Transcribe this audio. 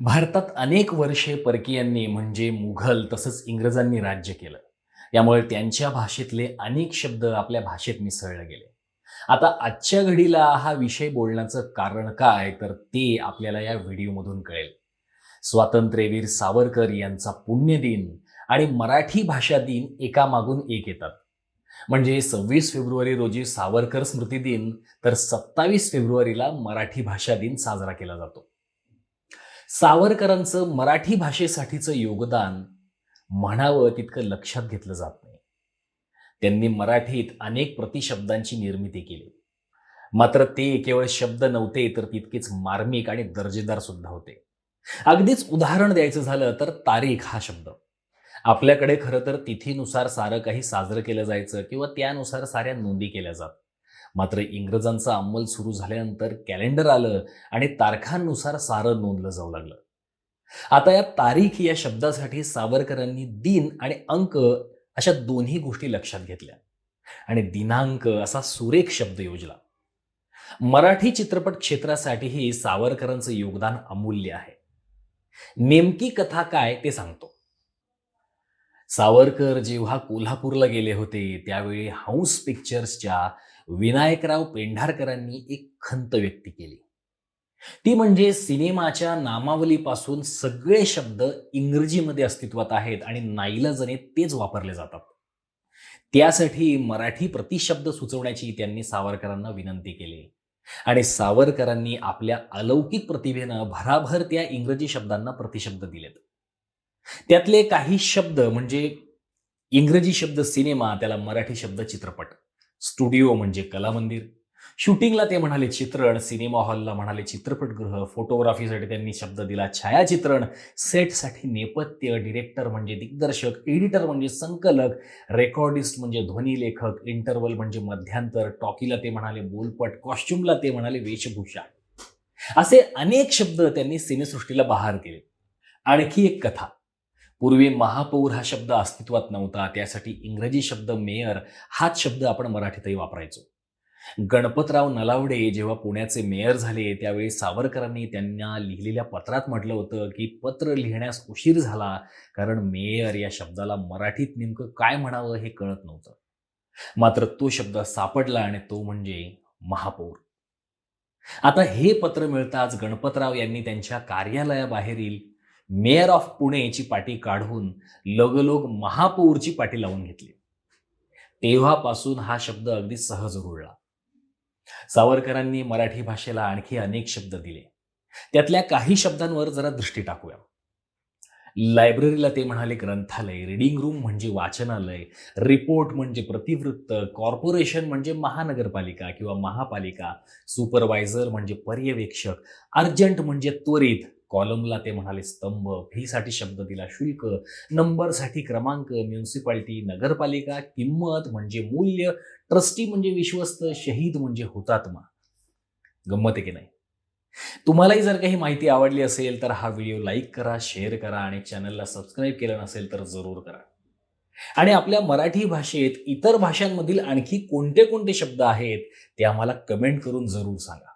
भारतात अनेक वर्षे परकीयांनी म्हणजे मुघल तसंच इंग्रजांनी राज्य केलं. यामुळे त्यांच्या भाषेतले अनेक शब्द आपल्या भाषेत मिसळले गेले. आता आजच्या घडीला हा विषय बोलण्याचं कारण काय तर ते आपल्याला या व्हिडिओमधून कळेल. स्वातंत्र्यवीर सावरकर यांचा पुण्यदिन आणि मराठी भाषा दिन एकामागून एक येतात. म्हणजे सव्वीस फेब्रुवारी रोजी सावरकर स्मृती दिन तर सत्तावीस फेब्रुवारीला मराठी भाषा दिन साजरा केला जातो. सावरकरांचं मराठी भाषेसाठीचं योगदान म्हणावं तितकं लक्षात घेतलं जात नाही. त्यांनी मराठीत अनेक प्रतिशब्दांची निर्मिती केली. मात्र ते केवळ शब्द नव्हते तर तितकेच मार्मिक आणि दर्जेदार सुद्धा होते. अगदीच उदाहरण द्यायचं झालं तर तारीख हा शब्द. आपल्याकडे खरं तर तिथीनुसार सारं काही साजरं केलं जायचं किंवा त्यानुसार साऱ्या नोंदी केल्या जात. मात्र इंग्रजांचा अंमल सुरू झाल्यानंतर कॅलेंडर आलं आणि तारखांनुसार सारं नोंदलं जाऊ लागलं. आता या तारीख या शब्दासाठी सावरकरांनी दिन आणि अंक अशा दोन्ही गोष्टी लक्षात घेतल्या. आणि दिनांक असा सुरेख शब्द योजला. मराठी चित्रपट क्षेत्रासाठीही सावरकरांचं योगदान अमूल्य आहे. नेमकी कथा काय ते सांगतो. सावरकर जेव्हा कोल्हापूरला गेले होते त्यावेळी हाऊस पिक्चर्सच्या विनायकराव पेंढारकरांनी एक खंत व्यक्त केली. ती म्हणजे सिनेमाच्या नामावलीपासून सगळे शब्द इंग्रजीमध्ये अस्तित्वात आहेत आणि नाईलाजने तेच वापरले जातात. त्यासाठी मराठी प्रतिशब्द सुचवण्याची त्यांनी सावरकरांना विनंती केली. आणि सावरकरांनी आपल्या अलौकिक प्रतिभेनं भराभर त्या इंग्रजी शब्दांना प्रतिशब्द दिलेत. त्यातले काही शब्द म्हणजे इंग्रजी शब्द सिनेमा त्याला मराठी शब्द चित्रपट. स्टुडिओ म्हणजे कला मंदिर शूटिंगला ते म्हणाले चित्रण सिनेमा हॉलला म्हणाले चित्रपटगृह फोटोग्राफीसाठी त्यांनी शब्द दिला छायाचित्रण सेटसाठी नेपथ्य डिरेक्टर म्हणजे दिग्दर्शक एडिटर म्हणजे संकलक रेकॉर्डिस्ट म्हणजे ध्वनी लेखक इंटरवल म्हणजे मध्यांतर टॉकीला ते म्हणाले बोलपट कॉस्ट्युमला ते म्हणाले वेशभूषा. असे अनेक शब्द त्यांनी सिनेसृष्टीला बहार केले. आणखी एक कथा. पूर्वी महापौर हा शब्द अस्तित्वात नव्हता. त्यासाठी इंग्रजी शब्द मेयर हाच शब्द आपण मराठीतही वापरायचो. गणपतराव नलावडे जेव्हा पुण्याचे मेयर झाले त्यावेळी सावरकरांनी त्यांना लिहिलेल्या पत्रात म्हटलं होतं की पत्र लिहिण्यास उशीर झाला कारण मेयर या शब्दाला मराठीत नेमकं काय म्हणावं हे कळत नव्हतं. मात्र तो शब्द सापडला आणि तो म्हणजे महापौर. आता हे पत्र मिळताच गणपतराव यांनी त्यांच्या कार्यालयाबाहेरील मेयर ऑफ पुणेची पाटी काढून लगलोग महापौरची पाटी लावून घेतली. तेव्हापासून हा शब्द अगदी सहज रुळला. सावरकरांनी मराठी भाषेला आणखी अनेक शब्द दिले. त्यातल्या काही शब्दांवर जरा दृष्टी टाकूया. लायब्ररीला ते म्हणाले ग्रंथालय रिडिंग रूम म्हणजे वाचनालय रिपोर्ट म्हणजे प्रतिवृत्त कॉर्पोरेशन म्हणजे महानगरपालिका किंवा महापालिका सुपरवायझर म्हणजे पर्यवेक्षक अर्जंट म्हणजे त्वरित कॉलमला ते म्हणाले स्तंभ फीसाठी शब्द दिला शुल्क नंबरसाठी क्रमांक म्युन्सिपाल्टी नगरपालिका किंमत म्हणजे मूल्य ट्रस्टी म्हणजे विश्वस्त शहीद म्हणजे हुतात्मा गंमत आहे की नाही? तुम्हालाही जर काही माहिती आवडली असेल तर हा व्हिडिओ लाईक करा शेअर करा आणि चॅनलला सबस्क्राईब केलं नसेल तर जरूर करा. आणि आपल्या मराठी भाषेत इतर भाषांमधील आणखी कोणते कोणते शब्द आहेत ते आम्हाला कमेंट करून जरूर सांगा.